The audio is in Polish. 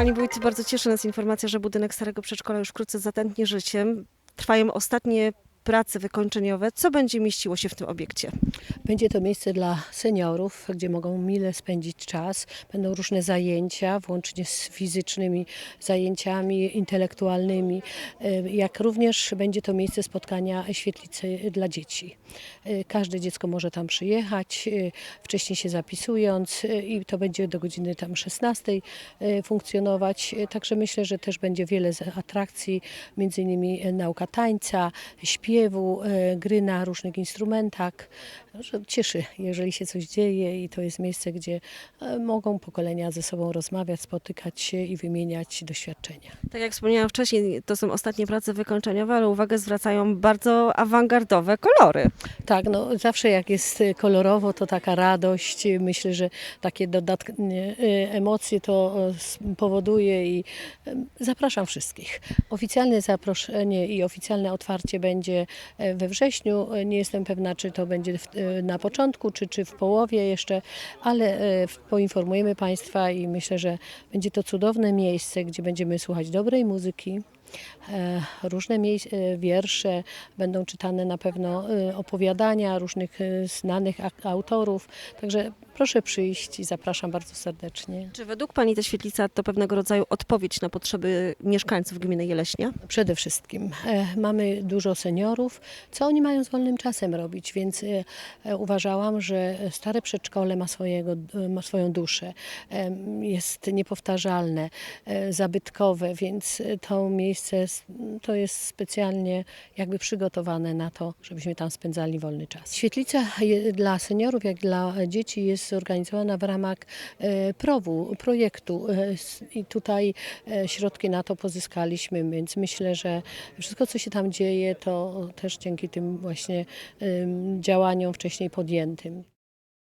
Pani Wójt, bardzo cieszy nas informacja, że budynek Starego Przedszkola już wkrótce zatętni życiem. Trwają ostatnie prace wykończeniowe. Co będzie mieściło się w tym obiekcie? Będzie to miejsce dla seniorów, gdzie mogą mile spędzić czas. Będą różne zajęcia, włącznie z fizycznymi zajęciami intelektualnymi, e, jak również będzie to miejsce spotkania świetlicy dla dzieci. E, Każde dziecko może tam przyjechać, e, wcześniej się zapisując i to będzie do godziny tam 16 e, funkcjonować. Także myślę, że też będzie wiele atrakcji, między innymi nauka tańca, śpiewu, e, gry na różnych instrumentach. Że cieszy, jeżeli się coś dzieje i to jest miejsce, gdzie e, mogą pokolenia ze sobą rozmawiać, spotykać się i wymieniać doświadczenia. Tak jak wspomniałam wcześniej, to są ostatnie prace wykończeniowe, ale uwagę zwracają bardzo awangardowe kolory. Tak, no zawsze jak jest e, kolorowo, to taka radość. Myślę, że takie dodatnie e, emocje to powoduje i zapraszam wszystkich. Oficjalne zaproszenie i oficjalne otwarcie będzie we wrześniu. Nie jestem pewna, czy to będzie w, na początku, czy, czy w połowie jeszcze, ale w- poinformujemy Państwa i myślę, że będzie to cudowne miejsce, gdzie będziemy słuchać dobrej muzyki. E, Różne e, wiersze będą czytane na pewno, e, opowiadania różnych znanych autorów. Także proszę przyjść i zapraszam bardzo serdecznie. Czy według Pani ta świetlica to pewnego rodzaju odpowiedź na potrzeby mieszkańców gminy Jeleśnia? Przede wszystkim mamy dużo seniorów. Co oni mają z wolnym czasem robić? Więc uważałam, że stare przedszkole ma, swojego, ma swoją duszę. Jest niepowtarzalne, zabytkowe, więc to miejsce s- to jest specjalnie jakby przygotowane na to, żebyśmy tam spędzali wolny czas. Świetlica dla seniorów, jak dla dzieci jest zorganizowana w ramach e, PROW-u, projektu e, i tutaj e, środki na to pozyskaliśmy, więc myślę, że wszystko, co się tam dzieje, to też dzięki tym właśnie działaniom wcześniej podjętym.